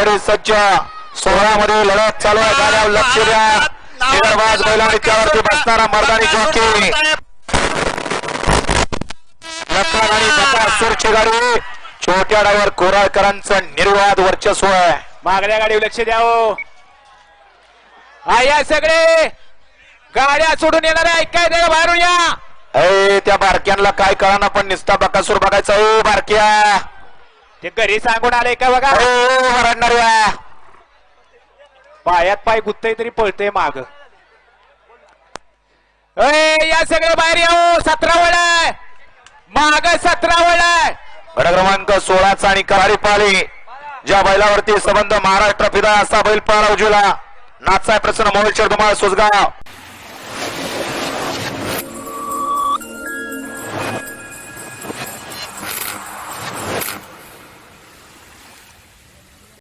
साठी सज्ज. सोहळ्यामध्ये लढत चालू आहे. गाड्यावर लक्ष द्या. निगरबाज बैल आणि त्यावरती बसणारा मर्दानी जॉकी. लखन आणि बकासूरची गाडी. छोट्या डायव्हर कोराळकरांचं निर्वाद वर्चस्व आहे. मागल्या गाडीवर लक्ष द्यावं हा. या सगळे. गाड्या सोडून येणार आहे. काय द्या बाहेरून या. अय त्या बारक्यांना काय कळाना पण निसता बकासूर बघायचा. ओ बारक्या. ते घरी सांगून आले का बघा? रडणाऱ्या पायात पाय गुत्तय तरी पळतय माग. या सगळे बाहेर येऊ. सतरा आहे. माग सतरा आहे. गड क्रमांक सोळाचा आणि करारी पाली ज्या बैलावरती संबंध महाराष्ट्र फिदा असा बैल पाळा उजवीला. नाचाय प्रसन्न मोहित धुमाळ सुसगाव